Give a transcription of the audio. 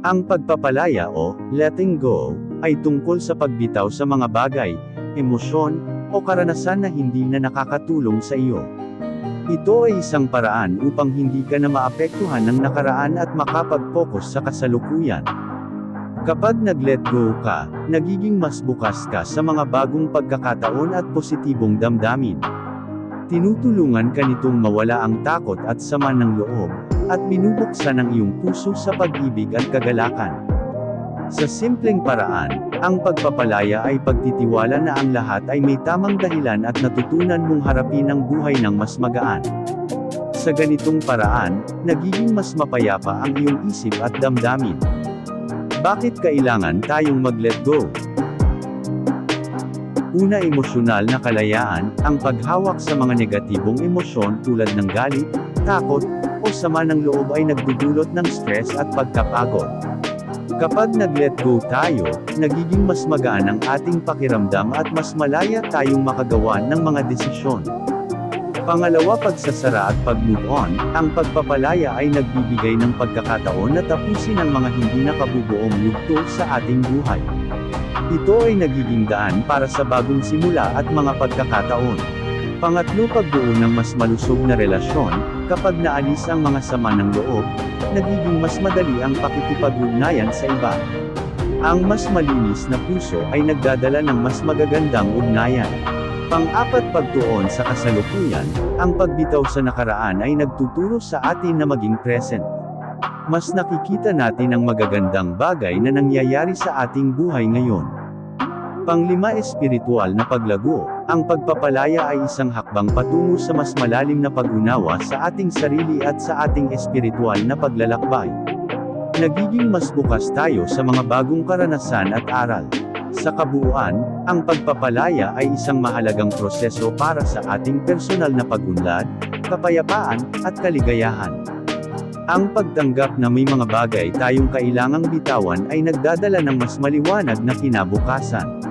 Ang pagpapalaya o letting go ay tungkol sa pagbitaw sa mga bagay, emosyon, o karanasan na hindi na nakakatulong sa iyo. Ito ay isang paraan upang hindi ka na maapektuhan ng nakaraan at makapag-focus sa kasalukuyan. Kapag nag-let go ka, nagiging mas bukas ka sa mga bagong pagkakataon at positibong damdamin. Tinutulungan ka nitong mawala ang takot at sama ng loob, at binubuksan ang iyong puso sa pag-ibig at kagalakan. Sa simpleng paraan, ang pagpapalaya ay pagtitiwala na ang lahat ay may tamang dahilan at natutunan mong harapin ang buhay ng mas magaan. Sa ganitong paraan, nagiging mas mapayapa ang iyong isip at damdamin. Bakit kailangan tayong mag-let go? Una emosyonal na kalayaan, ang paghawak sa mga negatibong emosyon tulad ng galit, takot, o sama ng loob ay nagdudulot ng stress at pagkapagod. Kapag nag-let go tayo, nagiging mas magaan ang ating pakiramdam at mas malaya tayong makagawa ng mga desisyon. Pangalawa pagsasara at pag-move on, ang pagpapalaya ay nagbibigay ng pagkakataon na tapusin ang mga hindi nakabubuong yugto sa ating buhay. Ito ay nagiging daan para sa bagong simula at mga pagkakataon. Pangatlo pagbuo ng mas malusog na relasyon, kapag naalis ang mga sama ng loob, nagiging mas madali ang pakikipag-ugnayan sa iba. Ang mas malinis na puso ay nagdadala ng mas magagandang ugnayan. Pang-apat pagtuon sa kasalukuyan, ang pagbitaw sa nakaraan ay nagtuturo sa atin na maging present. Mas nakikita natin ang magagandang bagay na nangyayari sa ating buhay ngayon. Panglima espiritual na paglago, ang pagpapalaya ay isang hakbang patungo sa mas malalim na pag-unawa sa ating sarili at sa ating espiritual na paglalakbay. Nagiging mas bukas tayo sa mga bagong karanasan at aral. Sa kabuuan, ang pagpapalaya ay isang mahalagang proseso para sa ating personal na pag-unlad, kapayapaan, at kaligayahan. Ang pagtanggap na may mga bagay tayong kailangang bitawan ay nagdadala ng mas maliwanag na kinabukasan.